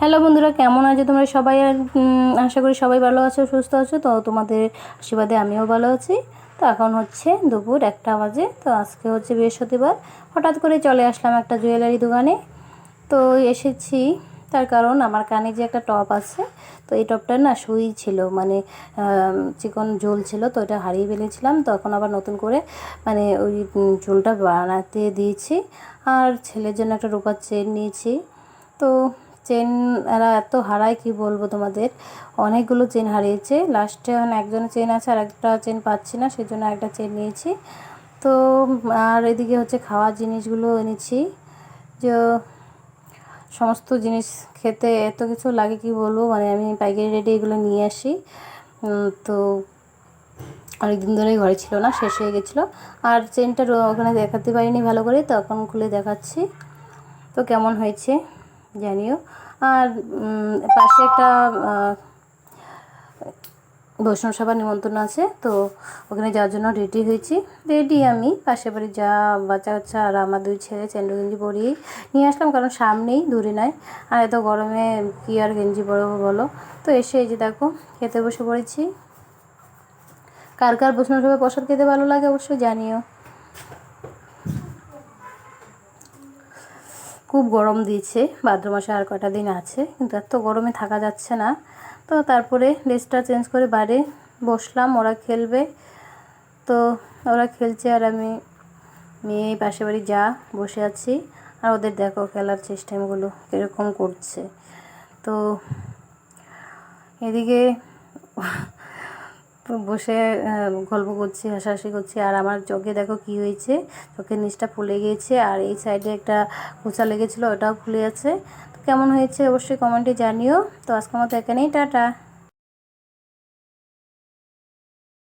Hello বন্ধুরা, কেমন আছো তোমরা সবাই? আশা করি সবাই ভালো আছো, সুস্থ আছো। তো তোমাদের আশীর্বাদে আমিও ভালো আছি। তো এখন হচ্ছে দুপুর একটা বাজে। তো আজকে হচ্ছে বৃহস্পতিবার। হঠাৎ করে চলে আসলাম একটা জুয়েলারি দোকানে। তো এসেছি, তার কারণ আমার কানে যে একটা টপ আছে, তো এই টপটা না সুই ছিল মানে চিকন ঝোল ছিল, তো এটা হারিয়ে ফেলেছিলাম। তো এখন আবার নতুন করে মানে ওই ঝোলটা বানাতে দিয়েছি। আর ছেলের জন্য একটা রূপার চেন নিয়েছি। তো চেন এরা এত হারায়, কি বলব তোমাদের? অনেকগুলো চেন হারিয়েছে। লাস্টে এখন একজনের চেন আছে আর একটা চেন পাচ্ছি না সেই জন্য একটা চেন নিয়েছি। তো, আর এদিকে হচ্ছে খাওয়ার জিনিসগুলো এনেছি। যে, সমস্ত জিনিস খেতে এত কিছু লাগে, কি বলব? মানে আমি পাইকারি রেডি এগুলো নিয়ে আসি। তো, অনেকদিন ধরেই ঘরে ছিল না, শেষ হয়ে গেছিল। আর চেনটা ওখানে দেখাতে পারিনি ভালো করে, তো এখন খুলে দেখাচ্ছি। তো কেমন হয়েছে? জানিও। আর পাশে একটা বৈষ্ণব সভার নিমন্ত্রণ আছে, তো ওখানে যাওয়ার জন্য রেডি হয়েছি। রেডি আমি পাশে বাড়ি যা, বাচ্চা কাচ্চা আর আমার দুই ছেলে চেন্ডু গেঞ্জি পরিয়ে নিয়ে আসলাম, কারণ সামনেই, দূরে নয়। আর এত গরমে কি আর গেঞ্জি পরবো বলো? তো এসে এই যে দেখো, খেতে বসে পড়েছি। কার কার বৈষ্ণব সভায় প্রসাদ খেতে ভালো লাগে অবশ্যই জানিও। খুব গরম দিয়েছে, ভাদ্র মাসে আর কটা দিন আছে, কিন্তু এত গরমে থাকা যাচ্ছে না। তো তারপরে ড্রেসটা চেঞ্জ করে বাইরে বসলাম, ওরা খেলবে। তো ওরা খেলছে আর আমি মেয়ে পাশে বাড়ি যা বসে আছি। আর ওদের দেখো খেলার সিস্টেমগুলো কীরকম করছে। তো এদিকে বসে গল্প করছি, হাসাহাসি করছি, আর আমার চোখে দেখো কি হয়েছে? চোখের নিচটা ফুলে গিয়েছে, আর এই সাইডে একটা কুচা লেগেছিলো, ওটাও ফুলে আছে। তো কেমন হয়েছে? অবশ্যই কমেন্টে জানিও। তো আজকের মতো এখানেই, টাটা।